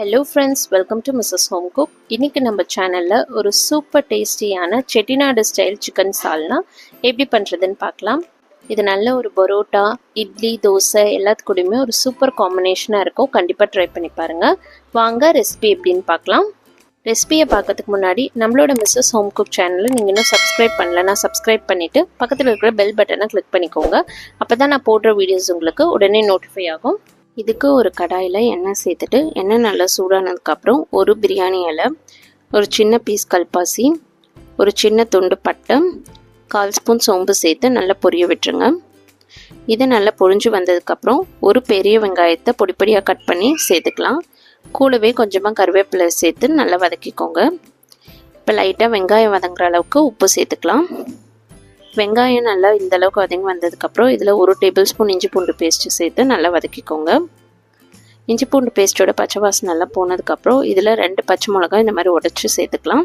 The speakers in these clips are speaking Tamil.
Hello friends welcome to Mrs home cook இன்றைக்கி நம்ம சேனலில் ஒரு சூப்பர் டேஸ்டியான செட்டிநாடு ஸ்டைல் சிக்கன் சால்னா எப்படி பண்ணுறதுன்னு பார்க்கலாம். இது நல்ல ஒரு பரோட்டா இட்லி தோசை எல்லாத்துக்கூடயுமே ஒரு சூப்பர் காம்பினேஷனாக இருக்கும். கண்டிப்பாக ட்ரை பண்ணி பாருங்கள் வாங்க ரெசிபி எப்படின்னு பார்க்கலாம். ரெசிபியை பார்க்கறதுக்கு முன்னாடி நம்மளோட மிஸ்ஸஸ் ஹோம் குக் சேனலில் நீங்கள் இன்னும் சப்ஸ்கிரைப் பண்ணலன்னா சப்ஸ்கிரைப் பண்ணிவிட்டு பக்கத்தில் இருக்கிற பெல் பட்டனை கிளிக் பண்ணிக்கோங்க. அப்போ தான் நான் போடுற வீடியோஸ் உங்களுக்கு உடனே நோட்டிஃபை ஆகும். இதுக்கு ஒரு கடாயில் எண்ணெய் சேர்த்துட்டு எண்ணெய் நல்லா சூடானதுக்கப்புறம் ஒரு பிரியாணி இலை ஒரு சின்ன பீஸ் கல்பாசி ஒரு சின்ன துண்டு பட்டை கால் ஸ்பூன் சோம்பு சேர்த்து நல்லா பொரிய விட்டுருங்க. இது நல்லா பொரிஞ்சு வந்ததுக்கப்புறம் ஒரு பெரிய வெங்காயத்தை பொடி பொடியாக கட் பண்ணி சேர்த்துக்கலாம். கூடவே கொஞ்சமாக கருவேப்பிலை சேர்த்து நல்லா வதக்கிக்கோங்க. இப்போ லைட்டாக வெங்காயம் வதங்குற அளவுக்கு உப்பு சேர்த்துக்கலாம். வெங்காயம் நல்லா இந்த அளவுக்கு வதங்கி வந்ததுக்கப்புறம் இதில் ஒரு டேபிள் ஸ்பூன் இஞ்சி பூண்டு பேஸ்ட்டு சேர்த்து நல்லா வதக்கிக்கோங்க. இஞ்சி பூண்டு பேஸ்ட்டோட பச்சை வாசம் நல்லா போனதுக்கப்புறம் இதில் ரெண்டு பச்சை மிளகாய் இந்த மாதிரி உடச்சி சேர்த்துக்கலாம்.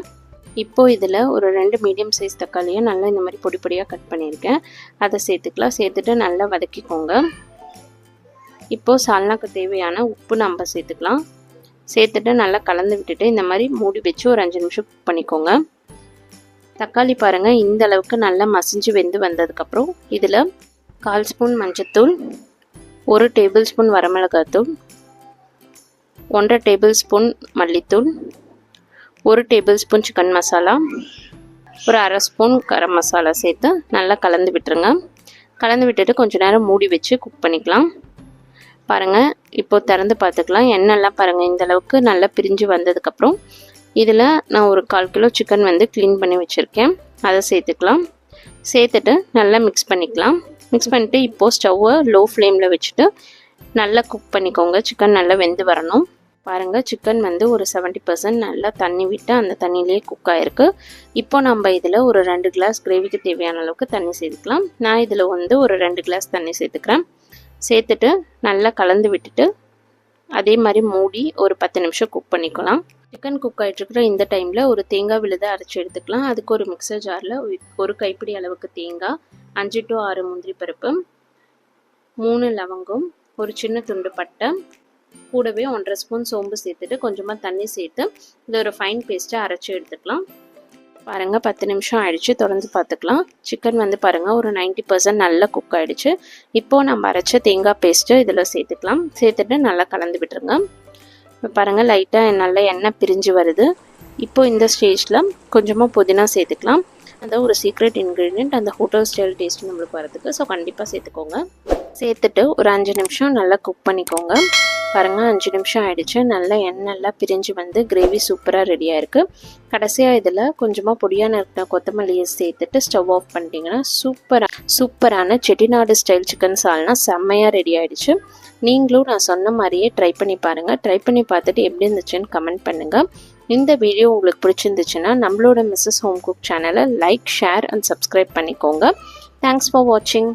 இப்போது இதில் ஒரு ரெண்டு மீடியம் சைஸ் தக்காளியை நல்லா இந்த மாதிரி பொடி பொடியாக கட் பண்ணியிருக்கேன். அதை சேர்த்துக்கலாம். சேர்த்துட்டு நல்லா வதக்கிக்கோங்க. இப்போது சால்னாக்கு தேவையான உப்பு நம்ம சேர்த்துக்கலாம். சேர்த்துட்டு நல்லா கலந்து விட்டுட்டு இந்த மாதிரி மூடி வச்சு ஒரு அஞ்சு நிமிஷம் குக் பண்ணிக்கோங்க. தக்காளி பாருங்கள் இந்த அளவுக்கு நல்லா மசிஞ்சு வெந்து வந்ததுக்கப்புறம் இதில் கால் ஸ்பூன் மஞ்சத்தூள் ஒரு டேபிள் ஸ்பூன் வரமிளகாத்தூள் ஒன்றரை டேபிள் ஸ்பூன் மல்லித்தூள் ஒரு டேபிள் ஸ்பூன் சிக்கன் மசாலா ஒரு அரை ஸ்பூன் கரம் மசாலா சேர்த்து நல்லா கலந்து விட்டுருங்க. கலந்து விட்டுட்டு கொஞ்சம் நேரம் மூடி வச்சு குக் பண்ணிக்கலாம். பாருங்கள் இப்போது திறந்து பார்த்துக்கலாம். எண்ணெய்லாம் பாருங்கள் இந்த அளவுக்கு நல்லா பிரிஞ்சு வந்ததுக்கப்புறம் இதில் நான் ஒரு கால் கிலோ சிக்கன் வந்து க்ளீன் பண்ணி வச்சுருக்கேன். அதை சேர்த்துக்கலாம். சேர்த்துட்டு நல்லா மிக்ஸ் பண்ணிக்கலாம். மிக்ஸ் பண்ணிவிட்டு இப்போது ஸ்டவ்வை லோ ஃப்ளேமில் வச்சுட்டு நல்லா குக் பண்ணிக்கோங்க. சிக்கன் நல்லா வெந்து வரணும். பாருங்கள் சிக்கன் வந்து ஒரு செவன்ட்டி பர்சன்ட் நல்லா தண்ணி விட்டு அந்த தண்ணியிலே குக் ஆகிருக்கு இப்போ நம்ம இதில் ஒரு ரெண்டு கிளாஸ் கிரேவிக்கு தேவையான அளவுக்கு தண்ணி சேர்த்துக்கலாம். நான் இதில் வந்து ஒரு ரெண்டு கிளாஸ் தண்ணி சேர்த்துக்கிறேன். சேர்த்துட்டு நல்லா கலந்து விட்டுட்டு அதே மாதிரி மூடி ஒரு பத்து நிமிஷம் குக் பண்ணிக்கலாம். சிக்கன் குக் ஆகிட்டுருக்குற இந்த டைமில் ஒரு தேங்காய் விழுதை அரைச்சி எடுத்துக்கலாம். அதுக்கு ஒரு மிக்சர் ஜாரில் ஒரு கைப்பிடி அளவுக்கு தேங்காய் அஞ்சு டு ஆறு முந்திரி பருப்பு மூணு லவங்கம் ஒரு சின்ன துண்டு பட்டை கூடவே ஒன்றரை ஸ்பூன் சோம்பு சேர்த்துட்டு கொஞ்சமாக தண்ணி சேர்த்து இதை ஒரு ஃபைன் பேஸ்ட்டை அரைச்சி எடுத்துக்கலாம். பாருங்கள் பத்து நிமிஷம் ஆயிடுச்சு தொடர்ந்து பார்த்துக்கலாம். சிக்கன் வந்து பாருங்கள் ஒரு நைன்ட்டி பர்சன்ட் நல்லா குக் ஆகிடுச்சு இப்போது நம்ம அரைச்ச தேங்காய் பேஸ்ட்டு இதில் சேர்த்துக்கலாம். சேர்த்துட்டு நல்லா கலந்து விட்டுருங்க. இப்போ பாருங்கள் லைட்டாக நல்லா எண்ணெய் பிரிஞ்சு வருது. இப்போது இந்த ஸ்டேஜில் கொஞ்சமாக புதினா சேர்த்துக்கலாம். அந்த ஒரு சீக்ரெட் இன்க்ரீடியண்ட் அந்த ஹோட்டல் ஸ்டைல் டேஸ்ட் நம்மளுக்கு வரதுக்கு ஸோ கண்டிப்பாக சேர்த்துக்கோங்க. சேர்த்துட்டு ஒரு அஞ்சு நிமிஷம் நல்லா குக் பண்ணிக்கோங்க. பாருங்கள் அஞ்சு நிமிஷம் ஆயிடுச்சு. நல்லா எண்ணெய்லாம் பிரிஞ்சு வந்து கிரேவி சூப்பராக ரெடியாக இருக்குது கடைசியாக இதில் கொஞ்சமாக பொடியான இருக்கிற கொத்தமல்லியை சேர்த்துட்டு ஸ்டவ் ஆஃப் பண்ணிட்டீங்கன்னா சூப்பராக சூப்பரான செட்டிநாடு ஸ்டைல் சிக்கன் சால்னா செம்மையாக ரெடி ஆகிடுச்சு நீங்களும் நான் சொன்ன மாதிரியே ட்ரை பண்ணி பாருங்கள் ட்ரை பண்ணி பார்த்துட்டு எப்படி இருந்துச்சுன்னு கமெண்ட் பண்ணுங்கள் இந்த வீடியோ உங்களுக்கு பிடிச்சிருந்துச்சுன்னா நம்மளோட மிஸ்ஸஸ் ஹோம் குக் சேனலை லைக் ஷேர் அண்ட் சப்ஸ்கிரைப் பண்ணிக்கோங்க. தேங்க்ஸ் ஃபார் வாட்சிங்